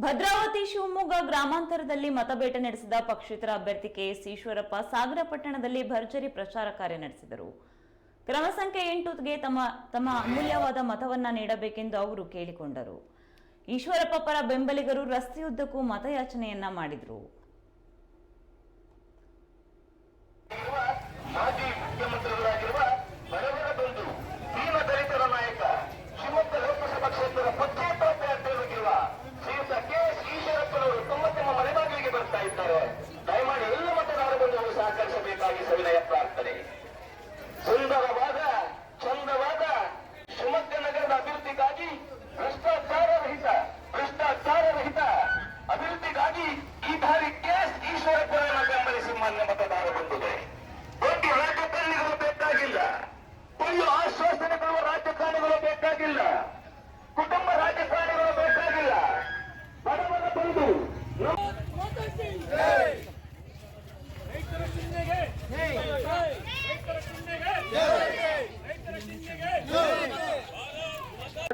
ಭದ್ರಾವತಿ, ಶಿವಮೊಗ್ಗ ಗ್ರಾಮಾಂತರದಲ್ಲಿ ಮತಬೇಟ ನಡೆಸಿದ ಪಕ್ಷೇತರ ಅಭ್ಯರ್ಥಿ ಕೆಎಸ್ ಈಶ್ವರಪ್ಪ ಸಾಗರ ಪಟ್ಟಣದಲ್ಲಿ ಭರ್ಜರಿ ಪ್ರಚಾರ ಕಾರ್ಯ ನಡೆಸಿದರು. ಕ್ರಮ ಸಂಖ್ಯೆ ಎಂಟುಗೆ ತಮ್ಮ ತಮ್ಮ ಅಮೂಲ್ಯವಾದ ಮತವನ್ನ ನೀಡಬೇಕೆಂದು ಅವರು ಕೇಳಿಕೊಂಡರು. ಈಶ್ವರಪ್ಪ ಪರ ಬೆಂಬಲಿಗರು ರಸ್ತೆಯುದ್ದಕ್ಕೂ ಮತಯಾಚನೆಯನ್ನ ಮಾಡಿದರು.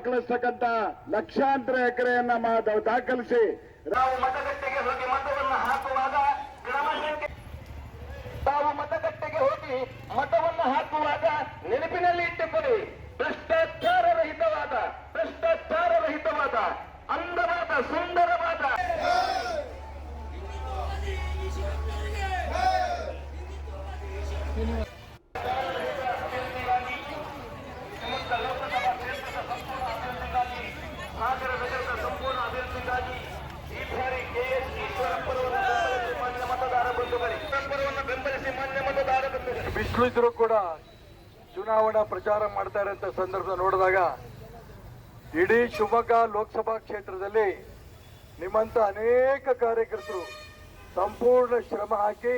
ದಾಖಲಿಸ್ತಕ್ಕಂತ ಲಕ್ಷಾಂತರ ಎಕರೆಯನ್ನ ದಾಖಲಿಸಿ. ನಾವು ಮತಗಟ್ಟೆಗೆ ಹೋಗಿ ಮತವನ್ನು ಹಾಕುವಾಗ ತಾವು ಮತಗಟ್ಟೆಗೆ ಹೋಗಿ ಮತವನ್ನು ಹಾಕುವಾಗ ನೆನಪಿನಲ್ಲಿ ಇಟ್ಟುಕೊಳ್ಳಿ. ಭ್ರಷ್ಟಾಚಾರ ರಹಿತವಾದ ಭ್ರಷ್ಟಾಚಾರ ರಹಿತವಾದ, ಅಂದವಾದ, ಸುಂದರವಾದ. ಅಭಿವೃದ್ಧಿಗಾಗಿ ಬಂಧುಗಳೇ ಇದ್ರು ಕೂಡ ಚುನಾವಣಾ ಪ್ರಚಾರ ಮಾಡ್ತಾ ಅಂತ ಸಂದರ್ಭ ನೋಡಿದಾಗ ಇಡೀ ಶಿವಮೊಗ್ಗ ಲೋಕಸಭಾ ಕ್ಷೇತ್ರದಲ್ಲಿ ನಿಮ್ಮಂತ ಅನೇಕ ಕಾರ್ಯಕರ್ತರು ಸಂಪೂರ್ಣ ಶ್ರಮ ಹಾಕಿ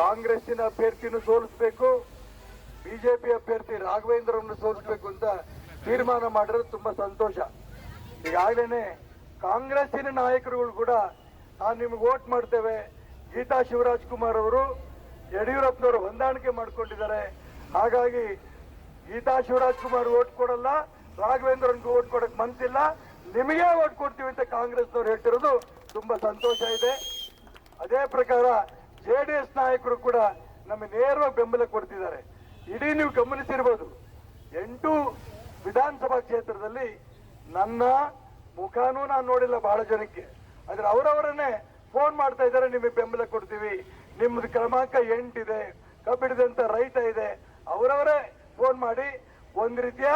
ಕಾಂಗ್ರೆಸ್ಸಿನ ಅಭ್ಯರ್ಥಿನೂ ಸೋಲಿಸಬೇಕು, ಬಿಜೆಪಿ ಅಭ್ಯರ್ಥಿ ರಾಘವೇಂದ್ರವನ್ನು ಸೋಲಿಸಬೇಕು ಅಂತ ತೀರ್ಮಾನ ಮಾಡಿರೋದು ತುಂಬಾ ಸಂತೋಷ. ಈಗಾಗಲೇ ಕಾಂಗ್ರೆಸ್ಸಿನ ನಾಯಕರುಗಳು ಕೂಡ ನಾವು ನಿಮ್ಗೆ ಓಟ್ ಮಾಡ್ತೇವೆ. ಗೀತಾ ಶಿವರಾಜ್ ಕುಮಾರ್ ಅವರು ಯಡಿಯೂರಪ್ಪನವರು ಹೊಂದಾಣಿಕೆ ಮಾಡಿಕೊಂಡಿದ್ದಾರೆ. ಹಾಗಾಗಿ ಗೀತಾ ಶಿವರಾಜ್ ಕುಮಾರ್ ಓಟ್ ಕೊಡಲ್ಲ, ರಾಘವೇಂದ್ರನ್ಗೂ ಓಟ್ ಕೊಡಕ್ ಮನ್ಸಿಲ್ಲ. ನಿಮಗೆ ಓಟ್ ಕೊಡ್ತೀವಿ ಅಂತ ಕಾಂಗ್ರೆಸ್ನವ್ರು ಹೇಳ್ತಿರೋದು ತುಂಬಾ ಸಂತೋಷ ಇದೆ. ಅದೇ ಪ್ರಕಾರ ಜೆ ಡಿ ಎಸ್ ನಾಯಕರು ಕೂಡ ನಮಗೆ ನೇರವಾಗಿ ಬೆಂಬಲ ಕೊಡ್ತಿದ್ದಾರೆ. ಇಡೀ ನೀವು ಗಮನಿಸಿರ್ಬೋದು, ಎಂಟು ವಿಧಾನಸಭಾ ಕ್ಷೇತ್ರದಲ್ಲಿ ನನ್ನ ಮುಖಾನೂ ನಾನು ನೋಡಿಲ್ಲ ಬಹಳ ಜನಕ್ಕೆ. ಆದ್ರೆ ಅವರವರನ್ನೇ ಫೋನ್ ಮಾಡ್ತಾ ಇದ್ದಾರೆ, ನಿಮಗೆ ಬೆಂಬಲ ಕೊಡ್ತೀವಿ. ನಿಮ್ದು ಕ್ರಮಾಂಕ ಎಂಟಿದೆ. ಕಬ್ಬಿಡಿದಂತ ರೈತ ಇದೆ. ಅವರವರೇ ಫೋನ್ ಮಾಡಿ, ಒಂದ್ ರೀತಿಯ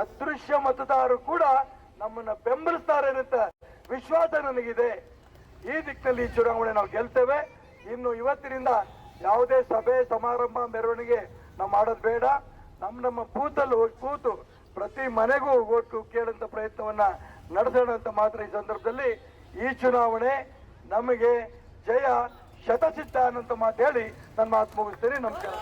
ಅದೃಶ್ಯ ಮತದಾರರು ಕೂಡ ನಮ್ಮನ್ನ ಬೆಂಬಲಿಸ್ತಾರೆ ಅಂತ ವಿಶ್ವಾಸ ನನಗಿದೆ. ಈ ದಿಕ್ಕಿನಲ್ಲಿ ಈ ಚುನಾವಣೆ ನಾವು ಗೆಲ್ತೇವೆ. ಇನ್ನು ಇವತ್ತಿನಿಂದ ಯಾವುದೇ ಸಭೆ, ಸಮಾರಂಭ, ಮೆರವಣಿಗೆ ನಾವು ಮಾಡೋದು ಬೇಡ. ನಮ್ಮ ನಮ್ಮ ಕೂತಲ್ಲಿ ಹೋಗಿ ಕೂತು ಪ್ರತಿ ಮನೆಗೂ ಓಟು ಕೇಳಂತ ಪ್ರಯತ್ನವನ್ನ ನಡೆಸೋಣ ಅಂತ ಮಾತ್ರ ಈ ಸಂದರ್ಭದಲ್ಲಿ ಈ ಚುನಾವಣೆ ನಮಗೆ ಜಯ ಶತಸಿದ್ಧ ಅನ್ನೋಂಥ ಮಾತು ಹೇಳಿ ನನ್ನ ಮಾತು ಮುಗಿಸ್ತೇನೆ ನಮಸ್ಕಾರ